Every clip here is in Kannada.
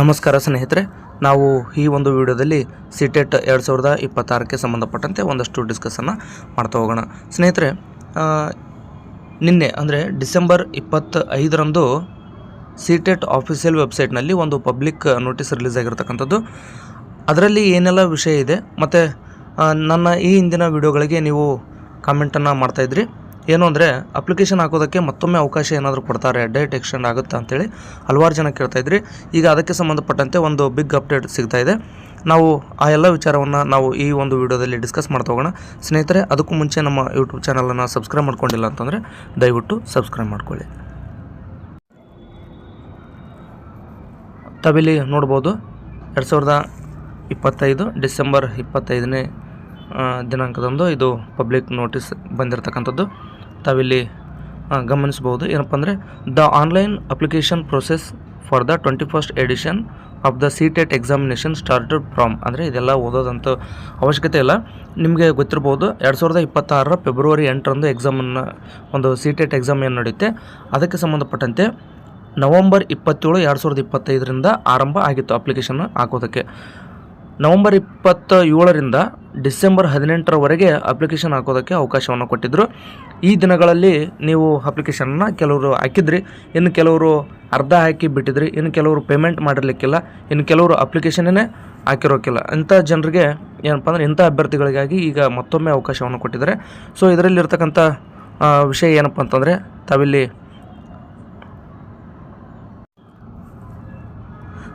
ನಮಸ್ಕಾರ ಸ್ನೇಹಿತರೆ, ನಾವು ಈ ಒಂದು ವಿಡಿಯೋದಲ್ಲಿ ಸಿಟೆಟ್ ಎರಡು ಸಾವಿರದ ಇಪ್ಪತ್ತಾರಕ್ಕೆ ಸಂಬಂಧಪಟ್ಟಂತೆ ಒಂದಷ್ಟು ಡಿಸ್ಕಸನ್ನು ಮಾಡ್ತಾ ಹೋಗೋಣ. ಸ್ನೇಹಿತರೆ ನಿನ್ನೆ ಅಂದರೆ ಡಿಸೆಂಬರ್ ಇಪ್ಪತ್ತ ಐದರಂದು ಸಿಟೆಟ್ ಆಫಿಷಿಯಲ್ ವೆಬ್ಸೈಟ್ನಲ್ಲಿ ಒಂದು ಪಬ್ಲಿಕ್ ನೋಟಿಸ್ ರಿಲೀಸ್ ಆಗಿರ್ತಕ್ಕಂಥದ್ದು. ಅದರಲ್ಲಿ ಏನೆಲ್ಲ ವಿಷಯ ಇದೆ, ಮತ್ತು ನನ್ನ ಈ ಹಿಂದಿನ ವಿಡಿಯೋಗಳಿಗೆ ನೀವು ಕಾಮೆಂಟನ್ನು ಮಾಡ್ತಾಯಿದ್ರಿ ಏನು ಅಂದರೆ ಅಪ್ಲಿಕೇಶನ್ ಹಾಕೋದಕ್ಕೆ ಮತ್ತೊಮ್ಮೆ ಅವಕಾಶ ಏನಾದರೂ ಕೊಡ್ತಾರೆ ಡೇಟ್ ಎಕ್ಸ್ಟೆಂಡ್ ಆಗುತ್ತಾ ಅಂತೇಳಿ ಹಲವಾರು ಜನ ಕೇಳ್ತಾ ಇದ್ರಿ. ಈಗ ಅದಕ್ಕೆ ಸಂಬಂಧಪಟ್ಟಂತೆ ಒಂದು ಬಿಗ್ ಅಪ್ಡೇಟ್ ಸಿಗ್ತಾ ಇದೆ. ನಾವು ಆ ಎಲ್ಲ ವಿಚಾರವನ್ನು ನಾವು ಈ ಒಂದು ವಿಡಿಯೋದಲ್ಲಿ ಡಿಸ್ಕಸ್ ಮಾಡ್ತಾ ಹೋಗೋಣ. ಸ್ನೇಹಿತರೆ, ಅದಕ್ಕೂ ಮುಂಚೆ ನಮ್ಮ ಯೂಟ್ಯೂಬ್ ಚಾನಲನ್ನು ಸಬ್ಸ್ಕ್ರೈಬ್ ಮಾಡ್ಕೊಂಡಿಲ್ಲ ಅಂತಂದರೆ ದಯವಿಟ್ಟು ಸಬ್ಸ್ಕ್ರೈಬ್ ಮಾಡ್ಕೊಳ್ಳಿ. ತಾವಿಲ್ಲಿ ನೋಡ್ಬೋದು, ಎರಡು ಸಾವಿರದ ಇಪ್ಪತ್ತೈದು ಡಿಸೆಂಬರ್ ಇಪ್ಪತ್ತೈದನೇ ದಿನಾಂಕದಂದು ಇದು ಪಬ್ಲಿಕ್ ನೋಟಿಸ್ ಬಂದಿರತಕ್ಕಂಥದ್ದು. ತಾವಿಲ್ಲಿ ಗಮನಿಸಬಹುದು. ಏನಪ್ಪ ಅಂದರೆ the online application process for the twenty first edition of the C TET examination started from ಅಂದರೆ ಇದೆಲ್ಲ ಓದೋದಂತ ಅವಶ್ಯಕತೆ ಇಲ್ಲ. ನಿಮಗೆ ಗೊತ್ತಿರ್ಬೋದು, ಎರಡು ಸಾವಿರದ ಇಪ್ಪತ್ತಾರರ ಫೆಬ್ರವರಿ ಎಂಟರಂದು ಎಕ್ಸಾಮನ್ನು ಒಂದು ಸಿ ಟೆಟ್ ಎಕ್ಸಾಮ್ ಏನು ನಡೆಯುತ್ತೆ, ಅದಕ್ಕೆ ಸಂಬಂಧಪಟ್ಟಂತೆ ನವಂಬರ್ ಇಪ್ಪತ್ತೇಳು ಎರಡು ಸಾವಿರದ ಇಪ್ಪತ್ತೈದರಿಂದ ಆರಂಭ ಆಗಿತ್ತು ಅಪ್ಲಿಕೇಶನ್ ಹಾಕೋದಕ್ಕೆ. ನವಂಬರ್ ಇಪ್ಪತ್ತ ಏಳರಿಂದ ಡಿಸೆಂಬರ್ ಹದಿನೆಂಟರವರೆಗೆ ಅಪ್ಲಿಕೇಶನ್ ಹಾಕೋದಕ್ಕೆ ಅವಕಾಶವನ್ನು ಕೊಟ್ಟಿದ್ದರು ಈ ದಿನಗಳಲ್ಲಿ ನೀವು ಅಪ್ಲಿಕೇಶನನ್ನು ಕೆಲವರು ಹಾಕಿದ್ರಿ, ಇನ್ನು ಕೆಲವರು ಅರ್ಧ ಹಾಕಿ ಬಿಟ್ಟಿದ್ರಿ, ಇನ್ನು ಕೆಲವರು ಪೇಮೆಂಟ್ ಮಾಡಿರ್ಲಿಕ್ಕಿಲ್ಲ, ಇನ್ನು ಕೆಲವರು ಅಪ್ಲಿಕೇಶನ್ನೇ ಹಾಕಿರೋಕ್ಕಿಲ್ಲ. ಇಂಥ ಜನರಿಗೆ ಏನಪ್ಪ ಅಂದರೆ ಇಂಥ ಅಭ್ಯರ್ಥಿಗಳಿಗಾಗಿ ಈಗ ಮತ್ತೊಮ್ಮೆ ಅವಕಾಶವನ್ನು ಕೊಟ್ಟಿದ್ದಾರೆ. ಸೊ, ಇದರಲ್ಲಿರ್ತಕ್ಕಂಥ ವಿಷಯ ಏನಪ್ಪ ಅಂತಂದರೆ ತಾವಿಲ್ಲಿ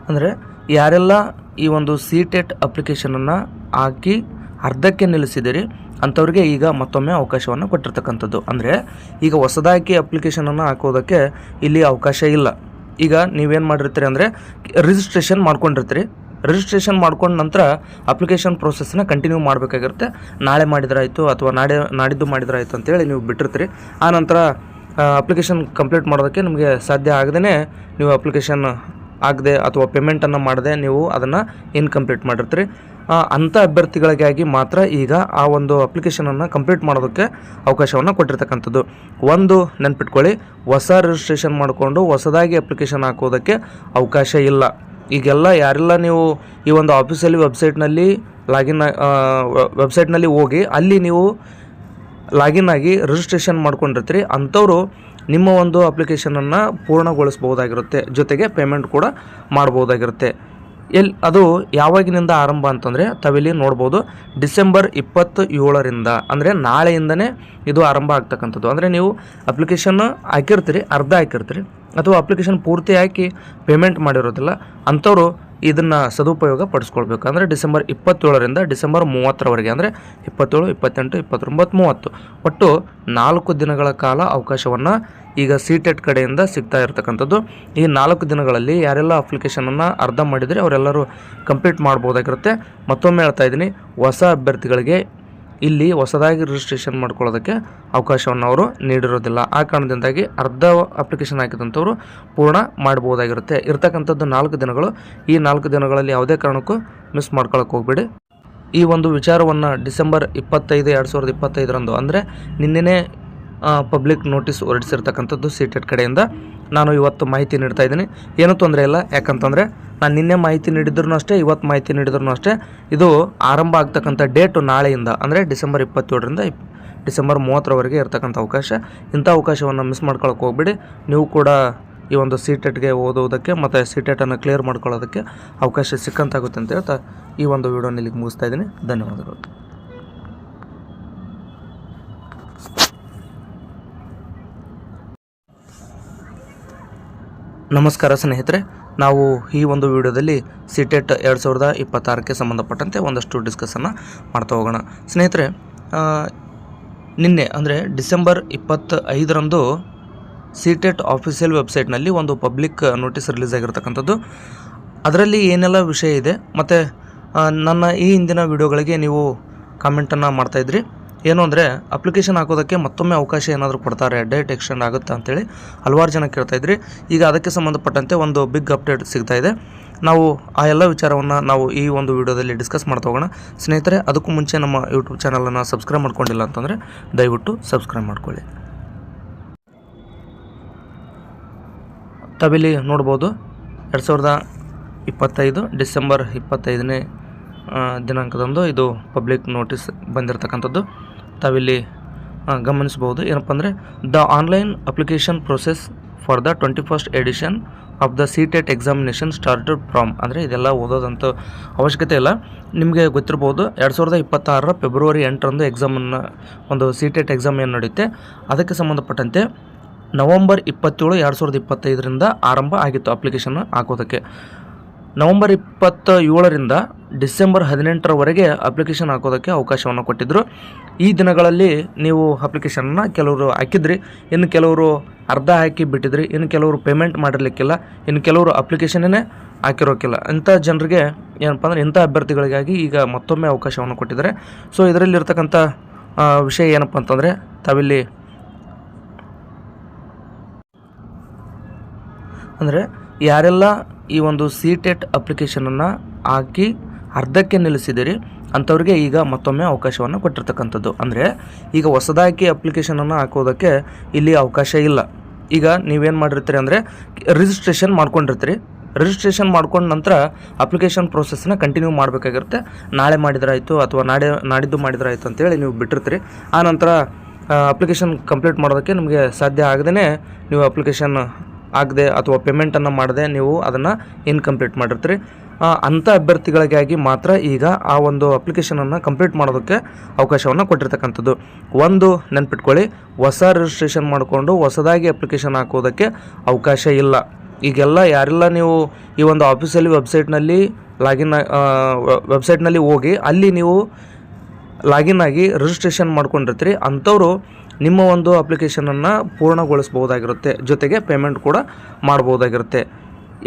ಅಂದರೆ ಯಾರೆಲ್ಲ ಈ ಒಂದು ಸಿ ಟೆಟ್ ಅಪ್ಲಿಕೇಶನನ್ನು ಹಾಕಿ ಅರ್ಧಕ್ಕೆ ನಿಲ್ಲಿಸಿದಿರಿ, ಅಂಥವ್ರಿಗೆ ಈಗ ಮತ್ತೊಮ್ಮೆ ಅವಕಾಶವನ್ನು ಕೊಟ್ಟಿರ್ತಕ್ಕಂಥದ್ದು. ಅಂದರೆ ಈಗ ಹೊಸದಾಗಿ ಅಪ್ಲಿಕೇಶನನ್ನು ಹಾಕೋದಕ್ಕೆ ಇಲ್ಲಿ ಅವಕಾಶ ಇಲ್ಲ. ಈಗ ನೀವೇನು ಮಾಡಿರ್ತೀರಿ ಅಂದರೆ ರಿಜಿಸ್ಟ್ರೇಷನ್ ಮಾಡ್ಕೊಂಡಿರ್ತೀರಿ. ರಿಜಿಸ್ಟ್ರೇಷನ್ ಮಾಡ್ಕೊಂಡ ನಂತರ ಅಪ್ಲಿಕೇಶನ್ ಪ್ರೊಸೆಸ್ನ ಕಂಟಿನ್ಯೂ ಮಾಡಬೇಕಾಗಿರುತ್ತೆ. ನಾಳೆ ಮಾಡಿದ್ರಾಯಿತು ಅಥವಾ ನಾಳೆ ನಾಡಿದ್ದು ಮಾಡಿದ್ರಾಯಿತು ಅಂತೇಳಿ ನೀವು ಬಿಟ್ಟಿರ್ತೀರಿ. ಆ ನಂತರ ಅಪ್ಲಿಕೇಶನ್ ಕಂಪ್ಲೀಟ್ ಮಾಡೋದಕ್ಕೆ ನಿಮಗೆ ಸಾಧ್ಯ ಆಗದೇ ನೀವು ಅಪ್ಲಿಕೇಶನ್ ಆಗದೆ ಅಥವಾ ಪೇಮೆಂಟನ್ನು ಮಾಡದೆ ನೀವು ಅದನ್ನು ಇನ್ಕಂಪ್ಲೀಟ್ ಮಾಡಿರ್ತೀರಿ. ಅಂಥ ಅಭ್ಯರ್ಥಿಗಳಿಗಾಗಿ ಮಾತ್ರ ಈಗ ಆ ಒಂದು ಅಪ್ಲಿಕೇಶನನ್ನು ಕಂಪ್ಲೀಟ್ ಮಾಡೋದಕ್ಕೆ ಅವಕಾಶವನ್ನು ಕೊಟ್ಟಿರ್ತಕ್ಕಂಥದ್ದು. ಒಂದು, ನೆನ್ಪಿಟ್ಕೊಳ್ಳಿ, ಹೊಸ ರಿಜಿಸ್ಟ್ರೇಷನ್ ಮಾಡಿಕೊಂಡು ಹೊಸದಾಗಿ ಅಪ್ಲಿಕೇಶನ್ ಹಾಕೋದಕ್ಕೆ ಅವಕಾಶ ಇಲ್ಲ. ಈಗೆಲ್ಲ ಯಾರೆಲ್ಲ ನೀವು ಈ ಒಂದು ಆಫೀಸಲ್ಲಿ ವೆಬ್ಸೈಟ್ನಲ್ಲಿ ಲಾಗಿನ್ ವೆಬ್ಸೈಟ್ನಲ್ಲಿ ಹೋಗಿ ಅಲ್ಲಿ ನೀವು ಲಾಗಿನ್ ಆಗಿ ರಿಜಿಸ್ಟ್ರೇಷನ್ ಮಾಡ್ಕೊಂಡಿರ್ತೀರಿ, ಅಂಥವರು ನಿಮ್ಮ ಒಂದು ಅಪ್ಲಿಕೇಶನನ್ನು ಪೂರ್ಣಗೊಳಿಸ್ಬೋದಾಗಿರುತ್ತೆ ಜೊತೆಗೆ ಪೇಮೆಂಟ್ ಕೂಡ ಮಾಡ್ಬೋದಾಗಿರುತ್ತೆ ಎಲ್ಲಿ ಅದು ಯಾವಾಗಿನಿಂದ ಆರಂಭ ಅಂತಂದರೆ ತಾವಿಲ್ಲಿ ನೋಡ್ಬೋದು, ಡಿಸೆಂಬರ್ ಇಪ್ಪತ್ತು ಏಳರಿಂದ ಅಂದರೆ ನಾಳೆಯಿಂದನೇ ಇದು ಆರಂಭ ಆಗ್ತಕ್ಕಂಥದ್ದು. ಅಂದರೆ ನೀವು ಅಪ್ಲಿಕೇಶನ್ ಹಾಕಿರ್ತೀರಿ, ಅರ್ಧ ಹಾಕಿರ್ತೀರಿ, ಅಥವಾ ಅಪ್ಲಿಕೇಶನ್ ಪೂರ್ತಿ ಹಾಕಿ ಪೇಮೆಂಟ್ ಮಾಡಿರೋದಿಲ್ಲ, ಅಂಥವ್ರು ಇದನ್ನು ಸದುಪಯೋಗ ಪಡಿಸ್ಕೊಳ್ಬೇಕು. ಅಂದರೆ ಡಿಸೆಂಬರ್ ಇಪ್ಪತ್ತೇಳರಿಂದ ಡಿಸೆಂಬರ್ ಮೂವತ್ತರವರೆಗೆ, ಅಂದರೆ ಇಪ್ಪತ್ತೇಳು, ಇಪ್ಪತ್ತೆಂಟು, ಇಪ್ಪತ್ತೊಂಬತ್ತು, ಮೂವತ್ತು. ಒಟ್ಟು ನಾಲ್ಕು ದಿನಗಳ ಕಾಲ ಅವಕಾಶವನ್ನು ಈಗ ಸಿ ಟೆಟ್ ಕಡೆಯಿಂದ ಸಿಗ್ತಾ ಇರತಕ್ಕಂಥದ್ದು. ಈ ನಾಲ್ಕು ದಿನಗಳಲ್ಲಿ ಯಾರೆಲ್ಲ ಅಪ್ಲಿಕೇಶನನ್ನು ಅರ್ಧ ಮಾಡಿದರೆ ಅವರೆಲ್ಲರೂ ಕಂಪ್ಲೀಟ್ ಮಾಡ್ಬೋದಾಗಿರುತ್ತೆ. ಮತ್ತೊಮ್ಮೆ ಹೇಳ್ತಾ ಇದ್ದೀನಿ, ಹೊಸ ಅಭ್ಯರ್ಥಿಗಳಿಗೆ ಇಲ್ಲಿ ಹೊಸದಾಗಿ ರಿಜಿಸ್ಟ್ರೇಷನ್ ಮಾಡ್ಕೊಳ್ಳೋದಕ್ಕೆ ಅವಕಾಶವನ್ನು ಅವರು ನೀಡಿರೋದಿಲ್ಲ. ಆ ಕಾರಣದಿಂದಾಗಿ ಅರ್ಧ ಅಪ್ಲಿಕೇಶನ್ ಹಾಕಿದಂಥವ್ರು ಪೂರ್ಣ ಮಾಡ್ಬೋದಾಗಿರುತ್ತೆ. ಇರ್ತಕ್ಕಂಥದ್ದು ನಾಲ್ಕು ದಿನಗಳು. ಈ ನಾಲ್ಕು ದಿನಗಳಲ್ಲಿ ಯಾವುದೇ ಕಾರಣಕ್ಕೂ ಮಿಸ್ ಮಾಡ್ಕೊಳಕ್ಕೆ ಹೋಗ್ಬೇಡಿ. ಈ ಒಂದು ವಿಚಾರವನ್ನು ಡಿಸೆಂಬರ್ ಇಪ್ಪತ್ತೈದು, ಎರಡು ಸಾವಿರದ ಇಪ್ಪತ್ತೈದರಂದು ಅಂದರೆ ನಿನ್ನೆನೇ ಪಬ್ಲಿಕ್ ನೋಟಿಸ್ ಹೊರಡಿಸಿರ್ತಕ್ಕಂಥದ್ದು ಸಿಟೆಟ್ ಕಡೆಯಿಂದ ನಾನು ಇವತ್ತು ಮಾಹಿತಿ ನೀಡ್ತಾ ಇದ್ದೀನಿ. ಏನೂ ತೊಂದರೆ ಇಲ್ಲ. ಯಾಕಂತಂದರೆ ನಾನು ನಿನ್ನೆ ಮಾಹಿತಿ ನೀಡಿದ್ರು ಅಷ್ಟೇ, ಇವತ್ತು ಮಾಹಿತಿ ನೀಡಿದ್ರು ಅಷ್ಟೇ. ಇದು ಆರಂಭ ಆಗ್ತಕ್ಕಂಥ ಡೇಟು ನಾಳೆಯಿಂದ, ಅಂದರೆ ಡಿಸೆಂಬರ್ ಇಪ್ಪತ್ತೇಳರಿಂದ ಇಪ್, ಡಿಸೆಂಬರ್ ಮೂವತ್ತರವರೆಗೆ ಇರ್ತಕ್ಕಂಥ ಅವಕಾಶ. ಇಂಥ ಅವಕಾಶವನ್ನು ಮಿಸ್ ಮಾಡ್ಕೊಳಕ್ಕೆ ಹೋಗ್ಬೇಡಿ. ನೀವು ಕೂಡ ಈ ಒಂದು ಸಿ ಟೆಟ್ಗೆ ಓದೋದಕ್ಕೆ ಮತ್ತು ಸಿ ಟೆಟನ್ನು ಕ್ಲಿಯರ್ ಮಾಡ್ಕೊಳ್ಳೋದಕ್ಕೆ ಅವಕಾಶ ಸಿಕ್ಕಂತಾಗುತ್ತೆ ಅಂತ ಹೇಳ್ತಾ ಈ ಒಂದು ವಿಡಿಯೋನ ಇಲ್ಲಿಗೆ ಮುಗಿಸ್ತಾ ಇದ್ದೀನಿ. ಧನ್ಯವಾದಗಳು. ನಮಸ್ಕಾರ ಸ್ನೇಹಿತರೆ, ನಾವು ಈ ಒಂದು ವಿಡಿಯೋದಲ್ಲಿ ಸಿಟೆಟ್ ಎರಡು ಸಾವಿರದ ಇಪ್ಪತ್ತಾರಕ್ಕೆ ಸಂಬಂಧಪಟ್ಟಂತೆ ಒಂದಷ್ಟು ಡಿಸ್ಕಸನ್ನು ಮಾಡ್ತಾ ಹೋಗೋಣ. ಸ್ನೇಹಿತರೆ ನಿನ್ನೆ ಅಂದರೆ ಡಿಸೆಂಬರ್ ಇಪ್ಪತ್ತ ಐದರಂದು ಸಿಟೆಟ್ ಆಫಿಷಿಯಲ್ ವೆಬ್ಸೈಟ್ನಲ್ಲಿ ಒಂದು ಪಬ್ಲಿಕ್ ನೋಟಿಸ್ ರಿಲೀಸ್ ಆಗಿರ್ತಕ್ಕಂಥದ್ದು. ಅದರಲ್ಲಿ ಏನೆಲ್ಲ ವಿಷಯ ಇದೆ, ಮತ್ತು ನನ್ನ ಈ ಹಿಂದಿನ ವಿಡಿಯೋಗಳಿಗೆ ನೀವು ಕಾಮೆಂಟನ್ನು ಮಾಡ್ತಾಯಿದ್ರಿ ಏನು ಅಂದರೆ ಅಪ್ಲಿಕೇಶನ್ ಹಾಕೋದಕ್ಕೆ ಮತ್ತೊಮ್ಮೆ ಅವಕಾಶ ಏನಾದರೂ ಕೊಡ್ತಾರೆ ಡೇಟ್ ಎಕ್ಸ್ಟೆಂಡ್ ಆಗುತ್ತಾ ಅಂತೇಳಿ ಹಲವಾರು ಜನ ಕೇಳ್ತಾ ಇದ್ರಿ. ಈಗ ಅದಕ್ಕೆ ಸಂಬಂಧಪಟ್ಟಂತೆ ಒಂದು ಬಿಗ್ ಅಪ್ಡೇಟ್ ಸಿಗ್ತಾ ಇದೆ. ನಾವು ಆ ಎಲ್ಲ ವಿಚಾರವನ್ನು ನಾವು ಈ ಒಂದು ವಿಡಿಯೋದಲ್ಲಿ ಡಿಸ್ಕಸ್ ಮಾಡ್ತಾ ಹೋಗೋಣ. ಸ್ನೇಹಿತರೆ, ಅದಕ್ಕೂ ಮುಂಚೆ ನಮ್ಮ ಯೂಟ್ಯೂಬ್ ಚಾನಲನ್ನು ಸಬ್ಸ್ಕ್ರೈಬ್ ಮಾಡ್ಕೊಂಡಿಲ್ಲ ಅಂತಂದರೆ ದಯವಿಟ್ಟು ಸಬ್ಸ್ಕ್ರೈಬ್ ಮಾಡ್ಕೊಳ್ಳಿ. ತಬಿಲಿ ನೋಡ್ಬೋದು. ಎರಡು ಸಾವಿರದ ಇಪ್ಪತ್ತೈದು ಡಿಸೆಂಬರ್ ಇಪ್ಪತ್ತೈದನೇ ದಿನಾಂಕದಂದು ಇದು ಪಬ್ಲಿಕ್ ನೋಟಿಸ್ ಬಂದಿರತಕ್ಕಂಥದ್ದು. ತಾವಿಲ್ಲಿ ಗಮನಿಸಬಹುದು. ಏನಪ್ಪ ಅಂದರೆ the online application process for the twenty first edition of the C TET examination started from ಅಂದರೆ ಇದೆಲ್ಲ ಓದೋದಂಥ ಅವಶ್ಯಕತೆ ಇಲ್ಲ. ನಿಮಗೆ ಗೊತ್ತಿರ್ಬೋದು, ಎರಡು ಸಾವಿರದ ಇಪ್ಪತ್ತಾರರ ಫೆಬ್ರವರಿ ಎಂಟರಂದು ಎಕ್ಸಾಮನ್ನು ಒಂದು ಸಿ ಟೆಟ್ ಎಕ್ಸಾಮ್ ಏನು ನಡೆಯುತ್ತೆ, ಅದಕ್ಕೆ ಸಂಬಂಧಪಟ್ಟಂತೆ ನವಂಬರ್ ಇಪ್ಪತ್ತೇಳು ಎರಡು ಸಾವಿರದ ಇಪ್ಪತ್ತೈದರಿಂದ ಆರಂಭ ಆಗಿತ್ತು ಅಪ್ಲಿಕೇಶನ್ ಹಾಕೋದಕ್ಕೆ. ನವಂಬರ್ ಇಪ್ಪತ್ತ ಏಳರಿಂದ ಡಿಸೆಂಬರ್ ಹದಿನೆಂಟರವರೆಗೆ ಅಪ್ಲಿಕೇಶನ್ ಹಾಕೋದಕ್ಕೆ ಅವಕಾಶವನ್ನು ಕೊಟ್ಟಿದ್ದರು ಈ ದಿನಗಳಲ್ಲಿ ನೀವು ಅಪ್ಲಿಕೇಶನನ್ನು ಕೆಲವರು ಹಾಕಿದ್ರಿ, ಇನ್ನು ಕೆಲವರು ಅರ್ಧ ಹಾಕಿ ಬಿಟ್ಟಿದ್ರಿ, ಇನ್ನು ಕೆಲವರು ಪೇಮೆಂಟ್ ಮಾಡಿರಲಿಕ್ಕಿಲ್ಲ, ಇನ್ನು ಕೆಲವರು ಅಪ್ಲಿಕೇಶನ್ನೇ ಹಾಕಿರೋಕ್ಕಿಲ್ಲ. ಇಂಥ ಜನರಿಗೆ ಏನಪ್ಪ ಅಂದರೆ ಇಂಥ ಅಭ್ಯರ್ಥಿಗಳಿಗಾಗಿ ಈಗ ಮತ್ತೊಮ್ಮೆ ಅವಕಾಶವನ್ನು ಕೊಟ್ಟಿದ್ದಾರೆ. ಸೊ, ಇದರಲ್ಲಿರ್ತಕ್ಕಂಥ ವಿಷಯ ಏನಪ್ಪ ಅಂತಂದರೆ ತಾವಿಲ್ಲಿ ಅಂದರೆ ಯಾರೆಲ್ಲ ಈ ಒಂದು ಸಿ ಟೆಟ್ ಅಪ್ಲಿಕೇಶನನ್ನು ಹಾಕಿ ಅರ್ಧಕ್ಕೆ ನಿಲ್ಲಿಸಿದಿರಿ, ಅಂಥವ್ರಿಗೆ ಈಗ ಮತ್ತೊಮ್ಮೆ ಅವಕಾಶವನ್ನು ಕೊಟ್ಟಿರ್ತಕ್ಕಂಥದ್ದು. ಅಂದರೆ ಈಗ ಹೊಸದಾಗಿ ಅಪ್ಲಿಕೇಶನನ್ನು ಹಾಕೋದಕ್ಕೆ ಇಲ್ಲಿ ಅವಕಾಶ ಇಲ್ಲ. ಈಗ ನೀವೇನು ಮಾಡಿರ್ತೀರಿ ಅಂದರೆ ರಿಜಿಸ್ಟ್ರೇಷನ್ ಮಾಡ್ಕೊಂಡಿರ್ತೀರಿ. ರಿಜಿಸ್ಟ್ರೇಷನ್ ಮಾಡ್ಕೊಂಡ ನಂತರ ಅಪ್ಲಿಕೇಶನ್ ಪ್ರೊಸೆಸ್ನ ಕಂಟಿನ್ಯೂ ಮಾಡಬೇಕಾಗಿರುತ್ತೆ. ನಾಳೆ ಮಾಡಿದ್ರಾಯಿತು ಅಥವಾ ನಾಳೆ ನಾಡಿದ್ದು ಮಾಡಿದ್ರಾಯಿತು ಅಂತೇಳಿ ನೀವು ಬಿಟ್ಟಿರ್ತೀರಿ. ಆ ನಂತರ ಅಪ್ಲಿಕೇಶನ್ ಕಂಪ್ಲೀಟ್ ಮಾಡೋದಕ್ಕೆ ನಿಮಗೆ ಸಾಧ್ಯ ಆಗದೇ ನೀವು ಅಪ್ಲಿಕೇಶನ್ ಆಗದೆ ಅಥವಾ ಪೇಮೆಂಟನ್ನು ಮಾಡದೆ ನೀವು ಅದನ್ನು ಇನ್ಕಂಪ್ಲೀಟ್ ಮಾಡಿರ್ತೀರಿ. ಅಂಥ ಅಭ್ಯರ್ಥಿಗಳಿಗಾಗಿ ಮಾತ್ರ ಈಗ ಆ ಒಂದು ಅಪ್ಲಿಕೇಶನನ್ನು ಕಂಪ್ಲೀಟ್ ಮಾಡೋದಕ್ಕೆ ಅವಕಾಶವನ್ನು ಕೊಟ್ಟಿರ್ತಕ್ಕಂಥದ್ದು. ಒಂದು, ನೆನ್ಪಿಟ್ಕೊಳ್ಳಿ, ಹೊಸ ರಿಜಿಸ್ಟ್ರೇಷನ್ ಮಾಡಿಕೊಂಡು ಹೊಸದಾಗಿ ಅಪ್ಲಿಕೇಶನ್ ಹಾಕೋದಕ್ಕೆ ಅವಕಾಶ ಇಲ್ಲ. ಈಗೆಲ್ಲ ಯಾರೆಲ್ಲ ನೀವು ಈ ಒಂದು ಆಫೀಸಲ್ಲಿ ವೆಬ್ಸೈಟ್ನಲ್ಲಿ ಲಾಗಿನ್ ವೆಬ್ಸೈಟ್ನಲ್ಲಿ ಹೋಗಿ ಅಲ್ಲಿ ನೀವು ಲಾಗಿನ್ ಆಗಿ ರಿಜಿಸ್ಟ್ರೇಷನ್ ಮಾಡ್ಕೊಂಡಿರ್ತೀರಿ. ಅಂಥವರು ನಿಮ್ಮ ಒಂದು ಅಪ್ಲಿಕೇಶನನ್ನು ಪೂರ್ಣಗೊಳಿಸ್ಬೋದಾಗಿರುತ್ತೆ ಜೊತೆಗೆ ಪೇಮೆಂಟ್ ಕೂಡ ಮಾಡ್ಬೋದಾಗಿರುತ್ತೆ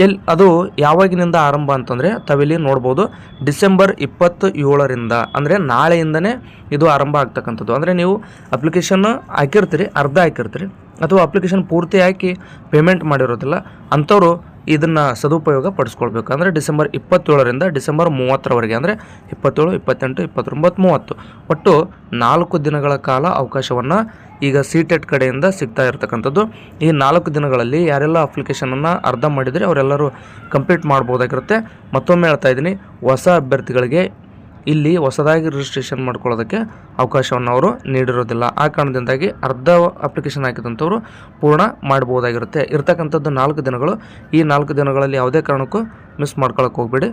ಎಲ್ಲಿ ಅದು ಯಾವಾಗಿನಿಂದ ಆರಂಭ ಅಂತಂದರೆ ತಾವಿಲ್ಲಿ ನೋಡ್ಬೋದು. ಡಿಸೆಂಬರ್ ಇಪ್ಪತ್ತು ಏಳರಿಂದ ಅಂದರೆ ನಾಳೆಯಿಂದನೇ ಇದು ಆರಂಭ ಆಗ್ತಕ್ಕಂಥದ್ದು. ಅಂದರೆ ನೀವು ಅಪ್ಲಿಕೇಶನ್ ಹಾಕಿರ್ತೀರಿ, ಅರ್ಧ ಹಾಕಿರ್ತೀರಿ. ಅಥವಾ ಅಪ್ಲಿಕೇಶನ್ ಪೂರ್ತಿ ಹಾಕಿ ಪೇಮೆಂಟ್ ಮಾಡಿರೋದಿಲ್ಲ. ಅಂಥವ್ರು ಇದನ್ನು ಸದುಪಯೋಗ ಪಡಿಸ್ಕೊಳ್ಬೇಕು. ಅಂದರೆ ಡಿಸೆಂಬರ್ ಇಪ್ಪತ್ತೇಳರಿಂದ ಡಿಸೆಂಬರ್ ಮೂವತ್ತರವರೆಗೆ, ಅಂದರೆ ಇಪ್ಪತ್ತೇಳು, ಇಪ್ಪತ್ತೆಂಟು, ಇಪ್ಪತ್ತೊಂಬತ್ತು, ಮೂವತ್ತು. ಒಟ್ಟು ನಾಲ್ಕು ದಿನಗಳ ಕಾಲ ಅವಕಾಶವನ್ನು ಈಗ ಸಿ ಟೆಟ್ ಕಡೆಯಿಂದ ಸಿಗ್ತಾ ಇರತಕ್ಕಂಥದ್ದು. ಈ ನಾಲ್ಕು ದಿನಗಳಲ್ಲಿ ಯಾರೆಲ್ಲ ಅಪ್ಲಿಕೇಶನನ್ನು ಅರ್ಧ ಮಾಡಿದರೆ ಅವರೆಲ್ಲರೂ ಕಂಪ್ಲೀಟ್ ಮಾಡ್ಬೋದಾಗಿರುತ್ತೆ. ಮತ್ತೊಮ್ಮೆ ಹೇಳ್ತಾ ಇದ್ದೀನಿ, ಹೊಸ ಅಭ್ಯರ್ಥಿಗಳಿಗೆ ಇಲ್ಲಿ ಹೊಸದಾಗಿ ರಿಜಿಸ್ಟ್ರೇಷನ್ ಮಾಡ್ಕೊಳ್ಳೋದಕ್ಕೆ ಅವಕಾಶವನ್ನು ಅವರು ನೀಡಿರೋದಿಲ್ಲ. ಆ ಕಾರಣದಿಂದಾಗಿ ಅರ್ಧ ಅಪ್ಲಿಕೇಶನ್ ಹಾಕಿದಂಥವರು ಪೂರ್ಣ ಮಾಡ್ಬೋದಾಗಿರುತ್ತೆ. ಇರ್ತಕ್ಕಂಥದ್ದು ನಾಲ್ಕು ದಿನಗಳು. ಈ ನಾಲ್ಕು ದಿನಗಳಲ್ಲಿ ಯಾವುದೇ ಕಾರಣಕ್ಕೂ ಮಿಸ್ ಮಾಡ್ಕೊಳಕ್ಕೆ ಹೋಗ್ಬೇಡಿ.